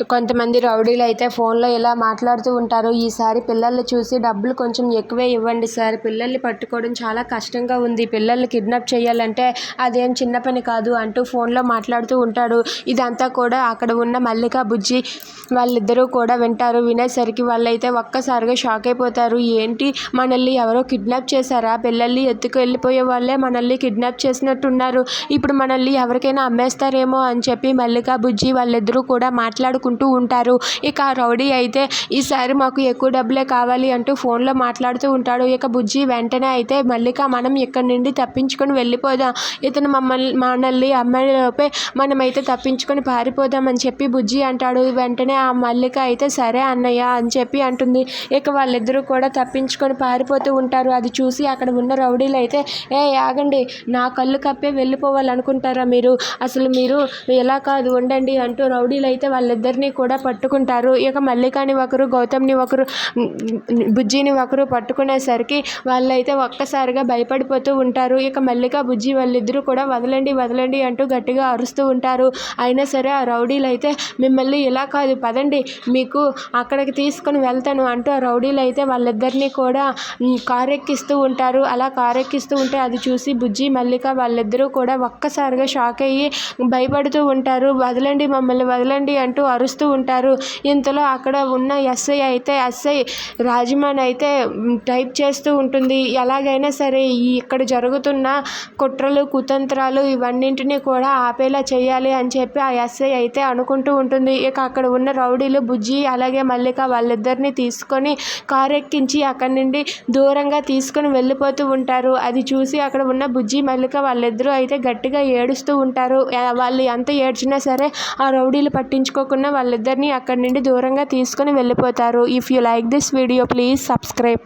కొంతమంది రౌడీలు అయితే ఫోన్లో ఇలా మాట్లాడుతూ ఉంటారు. ఈసారి పిల్లల్ని చూసి డబ్బులు కొంచెం ఎక్కువే ఇవ్వండి సార్. పిల్లల్ని పట్టుకోవడం చాలా కష్టంగా ఉంది. పిల్లల్ని కిడ్నాప్ చేయాలంటే అదేం చిన్న పని కాదు అంటూ ఫోన్లో మాట్లాడుతూ ఉంటాడు. ఇదంతా కూడా అక్కడ ఉన్న మల్లిక బుజ్జి వాళ్ళిద్దరూ కూడా వింటారు. వినేసరికి వాళ్ళైతే ఒక్కసారిగా షాక్ అయిపోతారు. ఏంటి? మనల్ని ఎవరో కిడ్నాప్ చేశారా? పిల్లల్ని ఎత్తుకు వెళ్ళిపోయే వాళ్ళే మనల్ని కిడ్నాప్ చేసినట్టున్నారు. ఇప్పుడు మనల్ని ఎవరికైనా అమ్మేస్తారేమో అని చెప్పి మల్లిక బుజ్జి వాళ్ళిద్దరూ కూడా మాట్లాడు మాట్లాడుకుంటూ ఉంటారు. ఇక రౌడీ అయితే ఈసారి మాకు ఎక్కువ డబ్బులే కావాలి అంటూ ఫోన్లో మాట్లాడుతూ ఉంటాడు. ఇక బుజ్జి వెంటనే అయితే మల్లిక మనం ఇక్కడి నుండి తప్పించుకొని వెళ్ళిపోదాం. ఇతను మమ్మల్ని మనల్ని అమ్మాయిలోపే మనమైతే తప్పించుకొని పారిపోదాం అని చెప్పి బుజ్జి అంటాడు. వెంటనే ఆ మల్లిక అయితే సరే అన్నయ్య అని చెప్పి అంటుంది. ఇక వాళ్ళిద్దరూ కూడా తప్పించుకొని పారిపోతూ ఉంటారు. అది చూసి అక్కడ ఉన్న రౌడీలు అయితే ఏ ఆగండి. నా కళ్ళు కప్పే వెళ్ళిపోవాలనుకుంటారా మీరు? అసలు మీరు ఎలా కాదు ఉండండి అంటూ రౌడీలు అయితే వాళ్ళిద్దరు వాళ్ళిద్దరినీ కూడా పట్టుకుంటారు. ఇక మల్లికాని ఒకరు గౌతమ్ని ఒకరు బుజ్జిని ఒకరు పట్టుకునేసరికి వాళ్ళైతే ఒక్కసారిగా భయపడిపోతూ ఉంటారు. ఇక మల్లిక బుజ్జి వాళ్ళిద్దరూ కూడా వదలండి వదలండి అంటూ గట్టిగా అరుస్తూ ఉంటారు. అయినా సరే ఆ రౌడీలు అయితే మిమ్మల్ని ఇలా కాదు పదండి మీకు అక్కడికి తీసుకొని వెళ్తాను అంటూ ఆ రౌడీలు అయితే వాళ్ళిద్దరినీ కూడా కారెక్కిస్తూ ఉంటారు. అలా కారెక్కిస్తూ ఉంటే అది చూసి బుజ్జి మల్లిక వాళ్ళిద్దరూ కూడా ఒక్కసారిగా షాక్ అయ్యి భయపడుతూ ఉంటారు. వదలండి మమ్మల్ని వదలండి అంటూ అరుస్తూ ఉంటారు. ఇంతలో అక్కడ ఉన్న ఎస్ఐ అయితే ఎస్ఐ రాజమాని అయితే టైప్ చేస్తూ ఉంటుంది. ఎలాగైనా సరే ఈ ఇక్కడ జరుగుతున్న కుట్రలు కుతంత్రాలు ఇవన్నింటినీ కూడా ఆపేలా చేయాలి అని చెప్పి ఆ ఎస్ఐ అయితే అనుకుంటూ ఉంటుంది. ఇక అక్కడ ఉన్న రౌడీలు బుజ్జి అలాగే మల్లిక వాళ్ళిద్దరిని తీసుకొని కారు ఎక్కించి అక్కడి నుండి దూరంగా తీసుకొని వెళ్ళిపోతూ ఉంటారు. అది చూసి అక్కడ ఉన్న బుజ్జి మల్లిక వాళ్ళిద్దరూ అయితే గట్టిగా ఏడుస్తూ ఉంటారు. వాళ్ళు ఎంత ఏడ్చినా సరే ఆ రౌడీలు పట్టించుకోకుండా వాళ్ళిద్దరినీ అక్కడి నుండి దూరంగా తీసుకుని వెళ్ళిపోతారు. If you like this video please subscribe